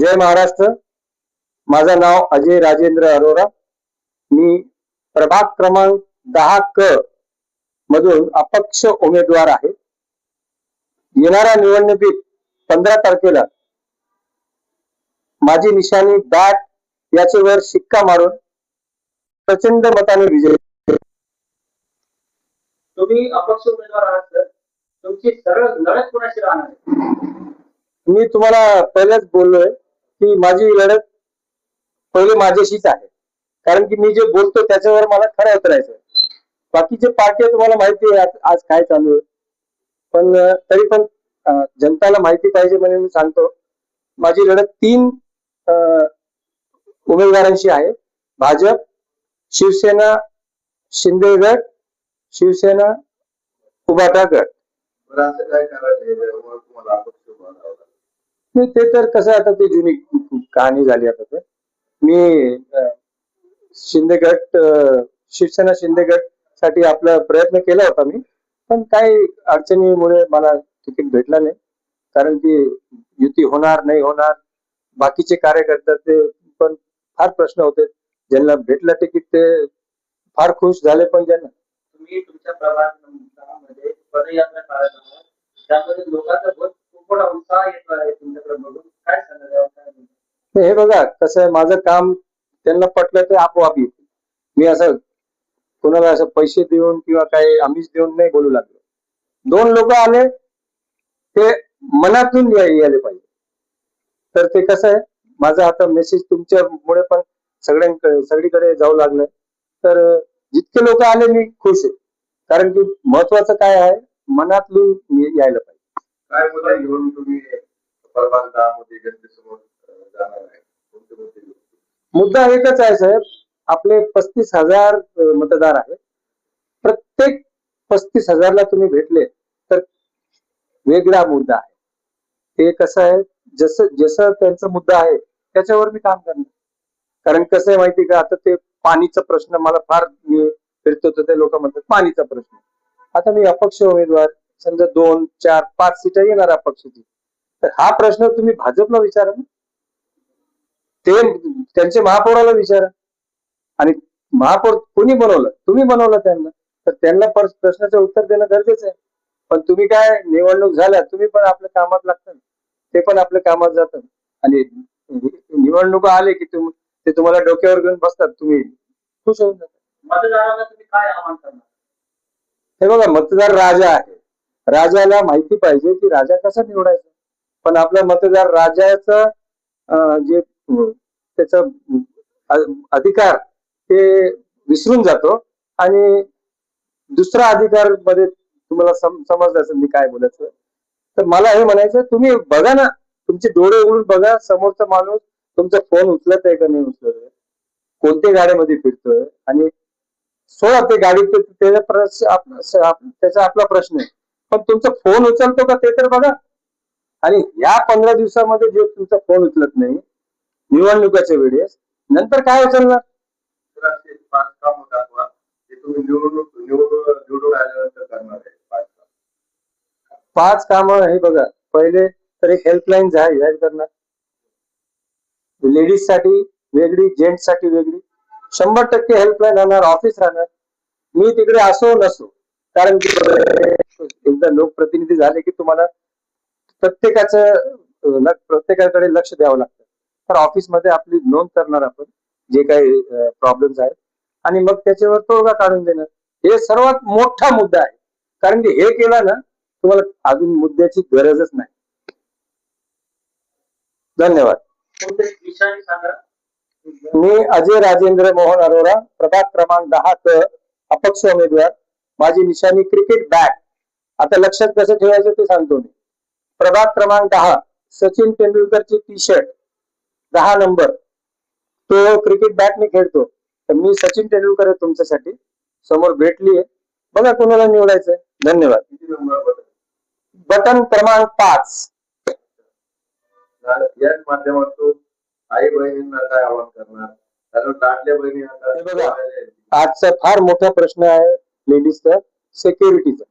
जय महाराष्ट्र. माझं नाव अजय राजेंद्र अरोरा. मी प्रभाग क्रमांक दहा क मधून अपक्ष उमेदवार आहे. येणाऱ्या निवडणुकीत पंधरा तारखेला माझी निशाणी बॅट याच्यावर शिक्का मारून प्रचंड मताने विजय. तुम्ही अपक्ष उमेदवार आहात तर तुमची सरळ लढत कोणाशी राहणार? मी तुम्हाला पहिलेच बोललोय की माझी लढत पहिले माझ्याशीच आहे. कारण की मी जे बोलतो त्याच्यावर मला खरं उतरायचं बाकीचे पार्टी तुम्हाला माहिती आहे आज- काय चालू आहे. पण तरी पण जनताला माहिती पाहिजे म्हणून मी सांगतो. माझी लढत तीन उमेदवारांशी आहे. भाजप शिवसेना शिंदे गट शिवसेना उबाटा गट. ते तर कसं आता ते जुनी कहाणी झाली आता ते. मी शिंदेगट शिंदे गट शिवसेना शिंदे गटसाठी आपला प्रयत्न केला होता मी. पण काही अडचणीमुळे मला तिकीट भेटला नाही. कारण की युती होणार नाही होणार बाकीचे कार्यकर्ते ते पण फार प्रश्न होते. ज्यांना भेटलं तिकीट ते फार खुश झाले पण ज्यांना. तुम्ही तुमच्या प्रभागामध्ये पदयात्रा काढत आहात. त्यामध्ये लोकांचा खूप मोठा उत्साह येतो आहे तुमच्याकडे बघून. काय सांगाल तर हे बघा कसं आहे माझं काम त्यांना पटलं ते आपोआप येत मी असं कोणाला असं पैसे देऊन किंवा काही आमिष देऊन नाही बोलू लागलो. दोन लोक आले ते मनातून यायला पाहिजे. तर ते कसं आहे माझा आता मेसेज तुमच्यामुळे पण सगळ्यांकडे सगळीकडे जाऊ लागलं. तर जितके लोक आले मी खुश आहे. कारण की महत्वाचं काय आहे मनातून यायला पाहिजे. काय मुद्दे घेऊन तुम्ही आहे मुद्दा एकच आहे साहेब. आपले पस्तीस हजार मतदार आहेत. प्रत्येक पस्तीस हजारला तुम्ही भेटले तर वेगळा मुद्दा आहे. ते कसं आहे? जसं जसं त्यांचा मुद्दा आहे त्याच्यावर मी काम करणार. कारण कसं आहे माहिती का? आता ते पाणीचा प्रश्न मला फार मी फिरतो तर ते लोक म्हणतात पाणीचा प्रश्न. आता मी अपक्ष उमेदवार समजा दोन चार पाच सीटा येणार अपक्षची. तर हा प्रश्न तुम्ही भाजपला विचारा ना. ते त्यांचे महापौराला विचारा. आणि महापौर कोणी बनवलं? तुम्ही बनवलं त्यांना. तर त्यांना पर- प्रश्नाचं उत्तर देणं गरजेचं आहे. पण तुम्ही काय निवडणूक झाल्या तुम्ही पण आपल्या कामात लागतात ते पण आपल्या कामात जातात आणि निवडणूक आले की तुम ते तुम्हाला डोक्यावर घेऊन बसतात. तुम्ही खुश होऊन जातात मतदारांना तुम्ही काय आवाहन करणार? हे बघा मतदार राजा आहे. राजाला माहिती पाहिजे की राजा कसा निवडायचा. पण आपला मतदार राजाचं जे त्याचा अधिकार ते विसरून जातो. आणि दुसरा अधिकारमध्ये तुम्हाला सम- समजलं मी काय बोलायचं. तर मला हे म्हणायचं तुम्ही बघा ना. तुमचे डोळे उघडून बघा समोरचा माणूस तुमचा फोन उचलत आहे का नाही उचलत आहे कोणत्या गाड्यामध्ये फिरतोय? आणि सोडा ते गाडी त्याचा प्रश्न त्याचा आपला प्रश्न आहे. पण तुमचा फोन उचलतो का ते तर बघा. आणि या पंधरा दिवसामध्ये जे तुमचा फोन उचलत नाही निवडणुकाच्या वेळेस नंतर काय उचलणार? पाच कामं हे बघा पहिले तर एक हेल्पलाईन जाहीर करणार. लेडीजसाठी वेगळी जेंट्ससाठी वेगळी. शंभर टक्के हेल्पलाईन राहणार ऑफिस राहणार. मी तिकडे असो नसो कारण की एकदा लोकप्रतिनिधी झाले की तुम्हाला प्रत्येकाचं प्रत्येकाकडे लक्ष द्यावं लागतं. तर ऑफिसमध्ये आपली नोंद करणार आपण जे काही प्रॉब्लेम्स आहेत. आणि मग त्याच्यावर तोडगा काढून देणार हे सर्वात मोठा मुद्दा आहे. कारण की हे केलं ना तुम्हाला अजून मुद्द्याची गरजच नाही. धन्यवाद. सांगा मी अजय राजेंद्र मोहन अरोरा प्रभाग क्रमांक दहा क अपक्ष उमेदवार. माझी निशाणी क्रिकेट बॅट आता लक्षात कसं ठेवायचं ते सांगतो मी. प्रभाग क्रमांक दहा सचिन तेंडुलकरची टी शर्ट दहा नंबर तो क्रिकेट बॅट मी खेळतो. तर मी सचिन तेंडुलकर आहे तुमच्यासाठी. समोर भेटली आहे बघा कोणाला निवडायचंय. धन्यवाद. बटन क्रमांक पाच. याच माध्यमातून आई बहिणींना काय आवाहन करणार. आजचा फार मोठा प्रश्न आहे लेडीजचा सेक्युरिटीचा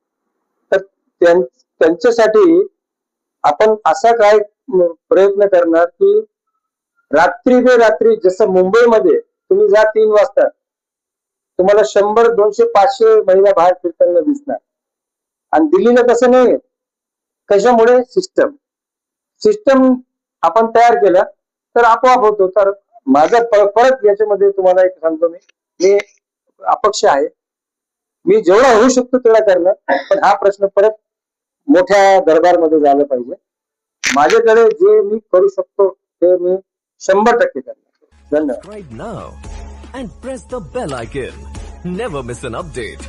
तर त्यां- त्यांच्यासाठी आपण असा काय प्रयत्न करणार की रात्री बे रात्री जसं मुंबईमध्ये तुम्ही जा तीन वाजता तुम्हाला शंभर दोनशे पाचशे महिला बाहेर फिरताना दिसणार. आणि दिल्लीला तसं नाही कशामुळे? सिस्टम सिस्टम आपण तयार केला तर आपोआप होतो. तर माझा परत याच्यामध्ये तुम्हाला एक सांगतो मी. मी अपक्ष आहे. मी जेवढा होऊ शकतो तेवढा करणार. पण हा प्रश्न परत मोठ्या दरबारमध्ये झाला पाहिजे. माझ्याकडे जे मी करू शकतो ते मी शंभर टक्के करणार धन्यवाद subscribe now and press the bell icon. Never miss an update.